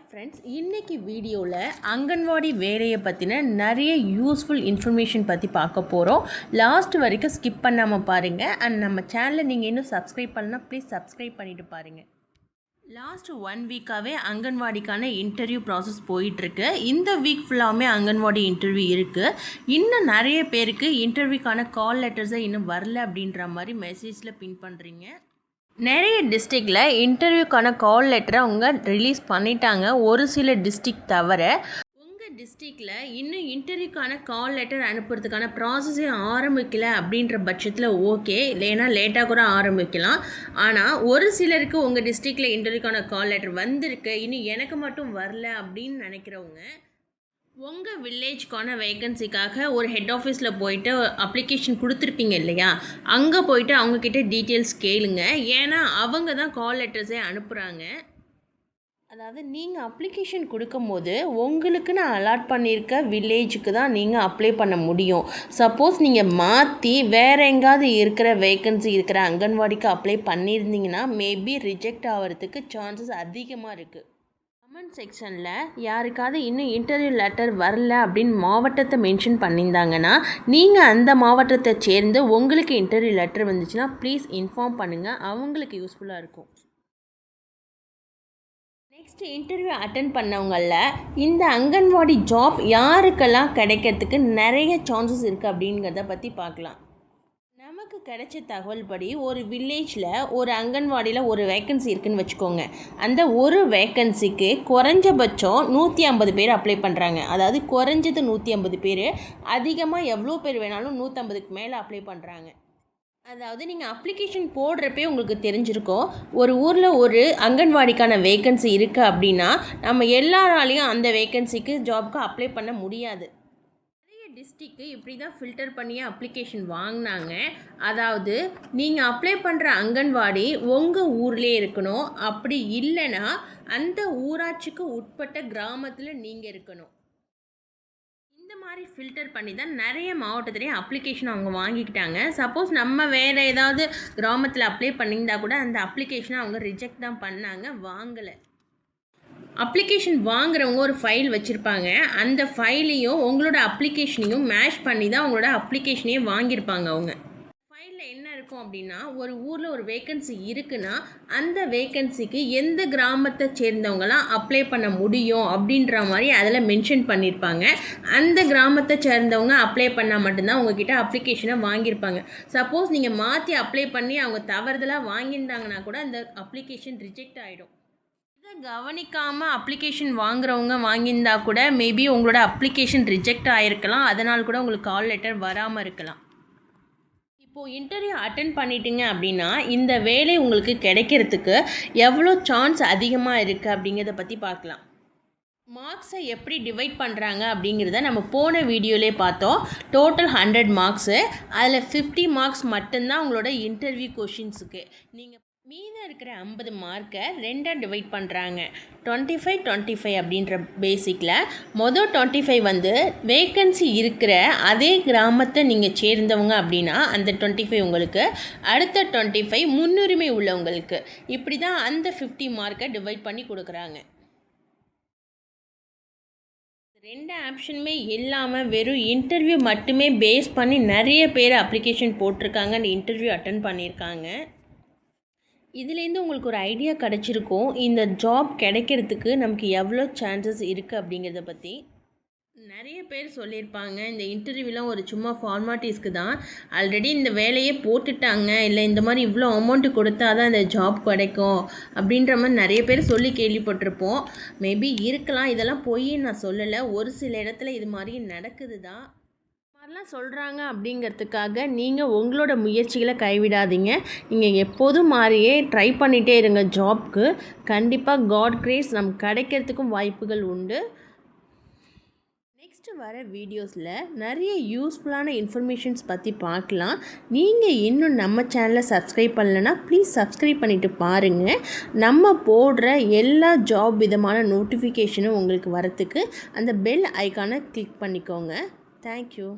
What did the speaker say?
Hi friends இன்றைக்கி வீடியோவில் அங்கன்வாடி வேலையை பற்றின நிறைய யூஸ்ஃபுல் இன்ஃபர்மேஷன் பற்றி பார்க்க போகிறோம் லாஸ்ட் வரைக்கும் ஸ்கிப் பண்ணாமல் பாருங்கள் அண்ட் நம்ம சேனலை நீங்கள் இன்னும் சப்ஸ்கிரைப் பண்ணலாம் ப்ளீஸ் சப்ஸ்கிரைப் பண்ணிவிட்டு பாருங்கள் லாஸ்ட் ஒன் வீக்காகவே அங்கன்வாடிக்கான இன்டர்வியூ ப்ராசஸ் போயிட்டுருக்கு. இந்த வீக் ஃபுல்லாமே அங்கன்வாடி இன்டர்வியூ இருக்குது இன்னும் நிறைய பேருக்கு இன்டர்வியூக்கான கால் லெட்டர்ஸை இன்னும் வரல அப்படின்ற மாதிரி மெசேஜில் பின் பண்ணுறீங்க நிறைய டிஸ்ட்ரிக்டில் இன்டர்வியூக்கான கால் லெட்டரை அவங்க ரிலீஸ் பண்ணிட்டாங்க. ஒரு சில டிஸ்ட்ரிக்ட் தவிர உங்கள் டிஸ்ட்ரிக்டில் இன்னும் இன்டர்வியூக்கான கால் லெட்டர் அனுப்புறதுக்கான ப்ராசஸே ஆரம்பிக்கல அப்படின்ற பட்சத்தில் ஓகே இல்லைன்னா லேட்டாக கூட ஆரம்பிக்கலாம். ஆனால் ஒரு சிலருக்கு உங்கள் டிஸ்ட்ரிக்டில் இன்டர்வியூக்கான கால் லெட்டர் வந்திருக்கு. இன்னும் எனக்கு மட்டும் வரல அப்படின்னு நினைக்கிறவங்க உங்கள் வில்லேஜ்க்கான வேகன்சிக்காக ஒரு ஹெட் ஆஃபீஸில் போயிட்டு அப்ளிகேஷன் கொடுத்துருப்பீங்க இல்லையா? அங்கே போயிட்டு அவங்கக்கிட்ட டீட்டெயில்ஸ் கேளுங்க. ஏன்னா அவங்க தான் கால் லெட்டர்ஸே அனுப்புகிறாங்க அதாவது நீங்கள் அப்ளிகேஷன் கொடுக்கும்போது உங்களுக்குன்னு அலாட் பண்ணியிருக்க வில்லேஜுக்கு தான் நீங்கள் அப்ளை பண்ண முடியும். சப்போஸ் நீங்கள் மாற்றி வேறு எங்காவது இருக்கிற வேக்கன்சி இருக்கிற அங்கன்வாடிக்கு அப்ளை பண்ணியிருந்தீங்கன்னா மேபி ரிஜெக்ட் ஆகிறதுக்கு சான்சஸ் அதிகமாக இருக்குது கமெண்ட் செக்ஷனில் யாருக்காவது இன்னும் இன்டர்வியூ லெட்டர் வரல அப்படின்னு மாவட்டத்தை மென்ஷன் பண்ணியிருந்தாங்கன்னா நீங்கள் அந்த மாவட்டத்தை சேர்ந்து உங்களுக்கு இன்டர்வியூ லெட்டர் வந்துச்சுன்னா ப்ளீஸ் இன்ஃபார்ம் பண்ணுங்கள் அவங்களுக்கு யூஸ்ஃபுல்லாக இருக்கும். நெக்ஸ்ட் இன்டர்வியூ அட்டன் பண்ணவங்களில் இந்த அங்கன்வாடி ஜாப் யாருக்கெல்லாம் கிடைக்கிறதுக்கு நிறைய சான்சஸ் இருக்குது அப்படிங்கிறத பற்றி பார்க்கலாம். நமக்கு கிடைச்ச தகவல் படி ஒரு வில்லேஜில் ஒரு அங்கன்வாடியில் ஒரு வேக்கன்சி இருக்குன்னு வச்சுக்கோங்க. அந்த ஒரு வேக்கன்சிக்கு குறைஞ்சபட்சம் நூற்றி ஐம்பது பேர் அப்ளை பண்ணுறாங்க அதாவது குறைஞ்சது நூற்றி ஐம்பது பேர் அதிகமாக எவ்வளோ பேர் வேணாலும் நூற்றம்பதுக்கு மேலே அப்ளை பண்ணுறாங்க அதாவது நீங்கள் அப்ளிகேஷன் போடுறப்பே உங்களுக்கு தெரிஞ்சிருக்கோம் ஒரு ஊரில் ஒரு அங்கன்வாடிக்கான வேக்கன்சி இருக்குது அப்படின்னா நம்ம எல்லாராலையும் அந்த வேக்கன்சிக்கு ஜாப்க்கு அப்ளை பண்ண முடியாது. டிஸ்ட்ரிக்கு இப்படி தான் ஃபில்டர் பண்ணி அப்ளிகேஷன் வாங்கினாங்க. அதாவது நீங்கள் அப்ளை பண்ணுற அங்கன்வாடி உங்கள் ஊர்லேயே இருக்கணும். அப்படி இல்லைன்னா அந்த ஊராட்சிக்கு உட்பட்ட கிராமத்தில் நீங்கள் இருக்கணும். இந்த மாதிரி ஃபில்டர் பண்ணி தான் நிறைய மாவட்டத்துலேயும் அப்ளிகேஷன் அவங்க வாங்கிக்கிட்டாங்க. சப்போஸ் நம்ம வேறு ஏதாவது கிராமத்தில் அப்ளை பண்ணியிருந்தா கூட அந்த அப்ளிகேஷனை அவங்க ரிஜெக்ட் தான் பண்ணாங்க வாங்கலை. அப்ளிகேஷன் வாங்குறவங்க ஒரு ஃபைல் வச்சுருப்பாங்க. அந்த ஃபைலையும் உங்களோட அப்ளிகேஷனையும் மேஷ் பண்ணி தான் உங்களோட அப்ளிகேஷனையே வாங்கியிருப்பாங்க அவங்க. ஃபைலில் என்ன இருக்கும் அப்படின்னா ஒரு ஊரில் ஒரு வேக்கன்சி இருக்குன்னா அந்த வேக்கன்சிக்கு எந்த கிராமத்தை சேர்ந்தவங்களாம் அப்ளை பண்ண முடியும் அப்படின்ற மாதிரி அதில் மென்ஷன் பண்ணியிருப்பாங்க அந்த கிராமத்தை சேர்ந்தவங்க அப்ளை பண்ணால் மட்டும்தான் உங்ககிட்ட அப்ளிகேஷனை வாங்கியிருப்பாங்க. சப்போஸ் நீங்கள் மாற்றி அப்ளை பண்ணி அவங்க தவறுதலாக வாங்கியிருந்தாங்கன்னா கூட அந்த அப்ளிகேஷன் ரிஜெக்ட் ஆகிடும் இதை கவனிக்காமல் அப்ளிகேஷன் வாங்குறவங்க வாங்கியிருந்தா கூட மேபி உங்களோட அப்ளிகேஷன் ரிஜெக்ட் ஆகிருக்கலாம் அதனால் கூட உங்களுக்கு கால் லெட்டர் வராமல் இருக்கலாம். இப்போது இன்டர்வியூ அட்டன் பண்ணிட்டீங்க அப்படின்னா இந்த வேலை உங்களுக்கு கிடைக்கிறதுக்கு எவ்வளோ சான்ஸ் அதிகமாக இருக்குது அப்படிங்கிறத பற்றி பார்க்கலாம். மார்க்ஸை எப்படி டிவைட் பண்ணுறாங்க அப்படிங்கிறத நம்ம போன வீடியோலே பார்த்தோம். டோட்டல் ஹண்ட்ரட் மார்க்ஸு அதில் ஃபிஃப்டி மார்க்ஸ் மட்டும்தான் உங்களோட இன்டர்வியூ கொஷின்ஸுக்கு நீங்கள் மீதம் இருக்கிற ஐம்பது மார்க்கை ரெண்டாக டிவைட் பண்ணுறாங்க டுவெண்ட்டி ஃபைவ் டுவெண்ட்டி ஃபைவ் அப்படின்ற பேசிக்கில் மொதல் டுவெண்ட்டி ஃபைவ் வந்து வேக்கன்சி இருக்கிற அதே கிராமத்தை நீங்கள் சேர்ந்தவங்க அப்படின்னா அந்த டுவெண்ட்டி ஃபைவ் உங்களுக்கு அடுத்த டுவெண்ட்டி ஃபைவ் முன்னுரிமை உள்ளவங்களுக்கு. இப்படி தான் அந்த ஃபிஃப்டி மார்க்கை டிவைட் பண்ணி கொடுக்குறாங்க. ரெண்டு ஆப்ஷனுமே இல்லாமல் வெறும் இன்டர்வியூ மட்டுமே பேஸ் பண்ணி நிறைய பேர் அப்ளிகேஷன் போட்டிருக்காங்க அந்த இன்டர்வியூ அட்டன் பண்ணியிருக்காங்க. இதுலேருந்து உங்களுக்கு ஒரு ஐடியா கிடச்சிருக்கும். இந்த ஜாப் கிடைக்கிறதுக்கு நமக்கு எவ்வளோ சான்சஸ் இருக்குது அப்படிங்கிறத பற்றி நிறைய பேர் சொல்லியிருப்பாங்க இந்த இன்டர்வியூலாம் ஒரு சும்மா ஃபார்மாலிட்டிஸ்க்கு தான். ஆல்ரெடி இந்த வேலையே போட்டுட்டாங்க. இல்லை இந்த மாதிரி இவ்வளோ அமௌண்ட்டு கொடுத்தா தான் இந்த ஜாப் கிடைக்கும் அப்படின்ற மாதிரி நிறைய பேர் சொல்லி கேள்விப்பட்டிருப்போம். மேபி இருக்கலாம். இதெல்லாம் போய் நான் சொல்லலை. ஒரு சில இடத்துல இது மாதிரி நடக்குது தான். யாரெல்லாம் சொல்கிறாங்க அப்படிங்கிறதுக்காக நீங்கள் உங்களோட முயற்சிகளை கைவிடாதீங்க. நீங்கள் எப்போதும் மாதிரியே ட்ரை பண்ணிகிட்டே இருங்க ஜாப்க்கு கண்டிப்பாக காட் கிரேஸ் நமக்கு கிடைக்கிறதுக்கும் வாய்ப்புகள் உண்டு. நெக்ஸ்ட்டு வர வீடியோஸில் நிறைய யூஸ்ஃபுல்லான இன்ஃபர்மேஷன்ஸ் பற்றி பார்க்கலாம். நீங்கள் இன்னும் நம்ம சேனலை சப்ஸ்கிரைப் பண்ணலைன்னா ப்ளீஸ் சப்ஸ்கிரைப் பண்ணிவிட்டு பாருங்கள் நம்ம போடுற எல்லா ஜாப் விதமான நோட்டிஃபிகேஷனும் உங்களுக்கு வரத்துக்கு அந்த பெல் ஐக்கானை கிளிக் பண்ணிக்கோங்க. தேங்க்யூ